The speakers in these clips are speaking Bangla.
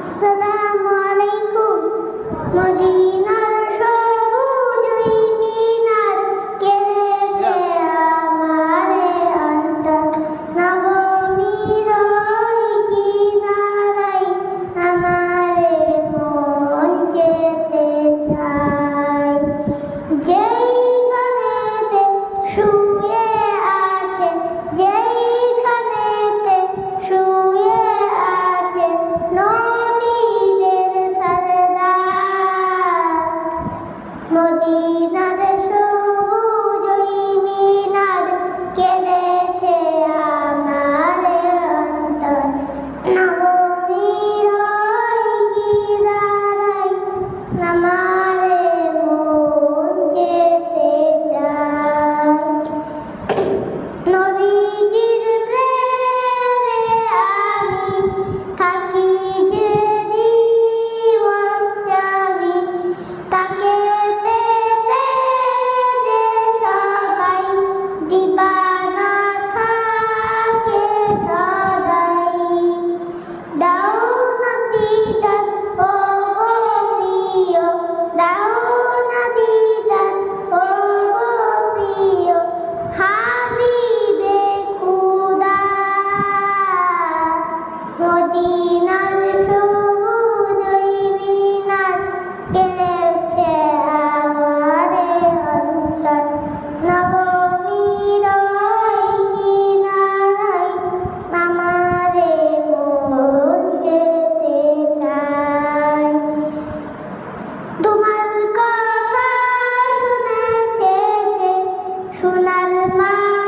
আসসালামু আলাইকুম মদিনার মদিনার 妈。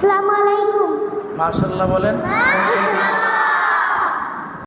আসসালামু আলাইকুম। মাশাআল্লাহ বলেন। মাশাআল্লাহ।